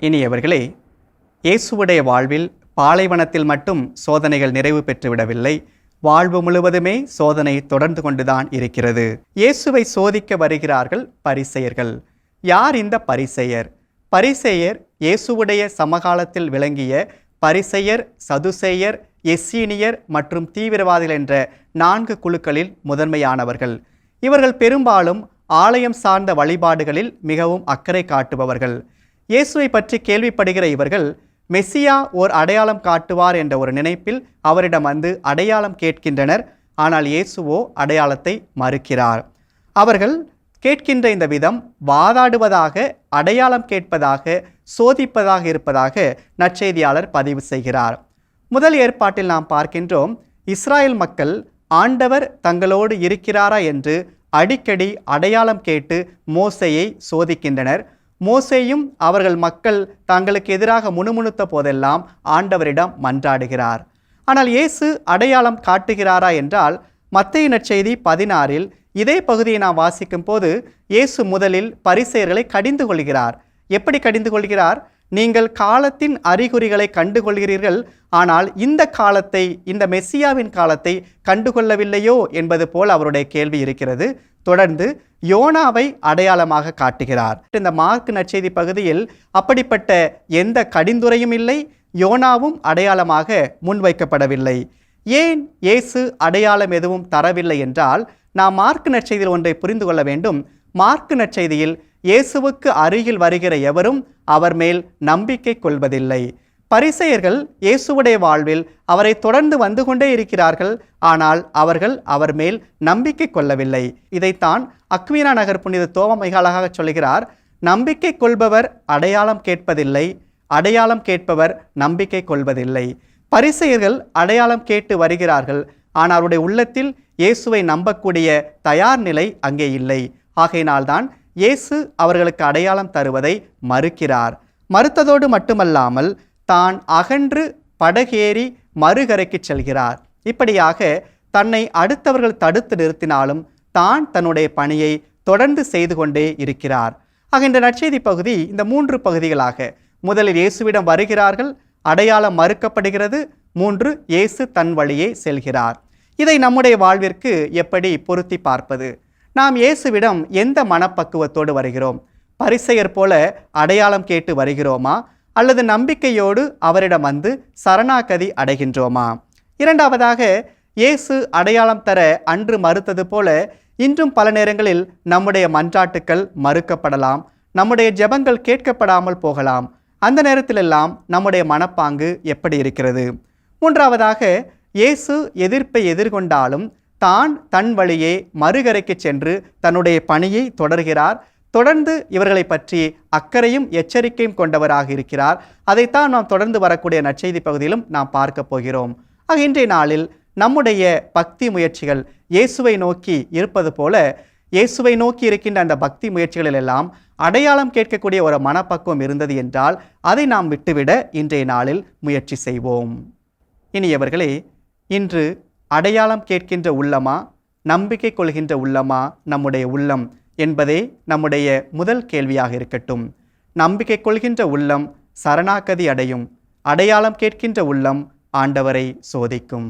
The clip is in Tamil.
இனியவர்களே இயேசுவுடைய வாழ்வில் பாலைவனத்தில் மட்டும் சோதனைகள் நிறைவு பெற்றுவிடவில்லை. வாழ்வு முழுவதுமே சோதனை தொடர்ந்து கொண்டுதான் இருக்கிறது. இயேசுவை சோதிக்க வருகிறார்கள் பரிசெயர்கள். யார் இந்த பரிசெயர்? பரிசெயர் இயேசுவுடைய சமகாலத்தில் விளங்கிய பரிசெயர் சதுசேயர் எஸ்ஸீனியர் மற்றும் தீவிரவாதிகள் என்ற நான்கு குழுக்களில் முதன்மையானவர்கள். இவர்கள் பெரும்பாலும் ஆலயம் சார்ந்த வழிபாடுகளில் மிகவும் அக்கறை காட்டுபவர்கள். இயேசுவை பற்றி கேள்விப்படுகிற இவர்கள் மெஸ்ஸியா ஓர் அடையாளம் காட்டுவார் என்ற ஒரு நினைப்பில் அவரிடம் வந்து அடையாளம் கேட்கின்றனர். ஆனால் இயேசுவோ அடையாளத்தை மறுக்கிறார். அவர்கள் கேட்கின்ற இந்த விதம் வாதாடுவதாக அடையாளம் கேட்பதாக சோதிப்பதாக இருப்பதாக நற்செய்தியாளர் பதிவு செய்கிறார். முதல் ஏற்பாட்டில் நாம் பார்க்கின்றோம் இஸ்ராயல் மக்கள் ஆண்டவர் தங்களோடு இருக்கிறாரா என்று அடிக்கடி அடையாளம் கேட்டு மோசையை சோதிக்கின்றனர். மோசேயும் அவர்கள் மக்கள் தங்களுக்கு எதிராக முணுமுணுத்த போதெல்லாம் ஆண்டவரிடம் மன்றாடுகிறார். ஆனால் இயேசு அடையாளம் காட்டுகிறாரா என்றால் மத்திய நற்செய்தி பதினாறில் இதே பகுதியை நாம் வாசிக்கும் போது இயேசு முதலில் பரிசெயர்களை கடிந்து கொள்கிறார். எப்படி கடிந்து கொள்கிறார்? நீங்கள் காலத்தின் அறிகுறிகளை கண்டுகொள்கிறீர்கள். ஆனால் இந்த காலத்தை இந்த மெஸ்ஸியாவின் காலத்தை கண்டுகொள்ளவில்லையோ என்பது போல் அவருடைய கேள்வி இருக்கிறது. தொடர்ந்து யோனாவை அடையாளமாக காட்டுகிறார். இந்த மார்க் நற்செய்தி பகுதியில் அப்படிப்பட்ட எந்த கடிந்துரையும் இல்லை. யோனாவும் அடையாளமாக முன்வைக்கப்படவில்லை. ஏன் இயேசு அடையாளம் எதுவும் தரவில்லை என்றால் நாம் மார்க் நற்செய்தியில் ஒன்றை புரிந்து கொள்ள வேண்டும். மார்க் நற்செய்தியில் இயேசுவுக்கு அருகில் வருகிற எவரும் அவர் மேல் நம்பிக்கை கொள்வதில்லை. பரிசெயர்கள் இயேசுவுடைய வாழ்வில் அவரை தொடர்ந்து வந்து கொண்டே இருக்கிறார்கள். ஆனால் அவர்கள் அவர் மேல் நம்பிக்கை கொள்ளவில்லை. இதைத்தான் அக்வீனா நகர் புனித தோம சொல்கிறார். நம்பிக்கை கொள்பவர் அடையாளம் கேட்பதில்லை. அடையாளம் கேட்பவர் நம்பிக்கை கொள்வதில்லை. பரிசெயர்கள் அடையாளம் கேட்டு வருகிறார்கள். ஆனால் அவருடைய உள்ளத்தில் இயேசுவை நம்பக்கூடிய தயார் நிலை அங்கே இல்லை. ஆகையினால்தான் இயேசு அவர்களுக்கு அடையாளம் தருவதை மறுக்கிறார். மறுத்ததோடு மட்டுமல்லாமல் தான் அகன்று படகேறி மறுகரைக்கு செல்கிறார். இப்படியாக தன்னை அடுத்தவர்கள் தடுத்து நிறுத்தினாலும் தான் தன்னுடைய பணியை தொடர்ந்து செய்து கொண்டே இருக்கிறார். ஆக இந்த நற்செய்தி பகுதி இந்த மூன்று பகுதிகளாக முதலில் இயேசுவிடம் வருகிறார்கள் அடையாளம் மறுக்கப்படுகிறது மூன்று இயேசு தன் வழியே செல்கிறார். இதை நம்முடைய வாழ்விற்கு எப்படி பொருத்தி பார்ப்பது? நாம் இயேசுவிடம் எந்த மனப்பக்குவத்தோடு வருகிறோம்? பரிசெயர் போல அடையாளம் கேட்டு வருகிறோமா? அல்லது நம்பிக்கையோடு அவரிடம் வந்து சரணாகதி அடைகின்றோமா? இரண்டாவதாக இயேசு அடையாளம் தர அன்று மறுத்தது போல இன்றும் பல நேரங்களில் நம்முடைய மன்றாட்டுக்கள் மறுக்கப்படலாம் நம்முடைய ஜெபங்கள் கேட்கப்படாமல் போகலாம். அந்த நேரத்திலெல்லாம் நம்முடைய மனப்பாங்கு எப்படி இருக்கிறது? மூன்றாவதாக இயேசு எதிர்ப்பை எதிர்கொண்டாலும் தான் தன் வழியே மறுகரைக்கு சென்று தன்னுடைய பணியை தொடர்கிறார். தொடர்ந்து இவர்களை பற்றி அக்கறையும் எச்சரிக்கையும் கொண்டவராக இருக்கிறார். அதைத்தான் நாம் தொடர்ந்து வரக்கூடிய நற்செய்தி பகுதியிலும் நாம் பார்க்க போகிறோம். ஆக இன்றைய நாளில் நம்முடைய பக்தி முயற்சிகள் இயேசுவை நோக்கி இருப்பது போல இயேசுவை நோக்கி இருக்கின்ற அந்த பக்தி முயற்சிகளில் எல்லாம் அடையாளம் கேட்கக்கூடிய ஒரு மனப்பக்குவம் இருந்தது என்றால் அதை நாம் விட்டுவிட இன்றைய நாளில் முயற்சி செய்வோம். இனியவர்களே இன்று அடையாளம் கேட்கின்ற உள்ளமா? நம்பிக்கை கொள்கின்ற உள்ளமா? நம்முடைய உள்ளம் என்பதே நம்முடைய முதல் கேள்வியாக இருக்கட்டும். நம்பிக்கை கொள்கின்ற உள்ளம் சரணாகதி அடையும். அடையாளம் கேட்கின்ற உள்ளம் ஆண்டவரை சோதிக்கும்.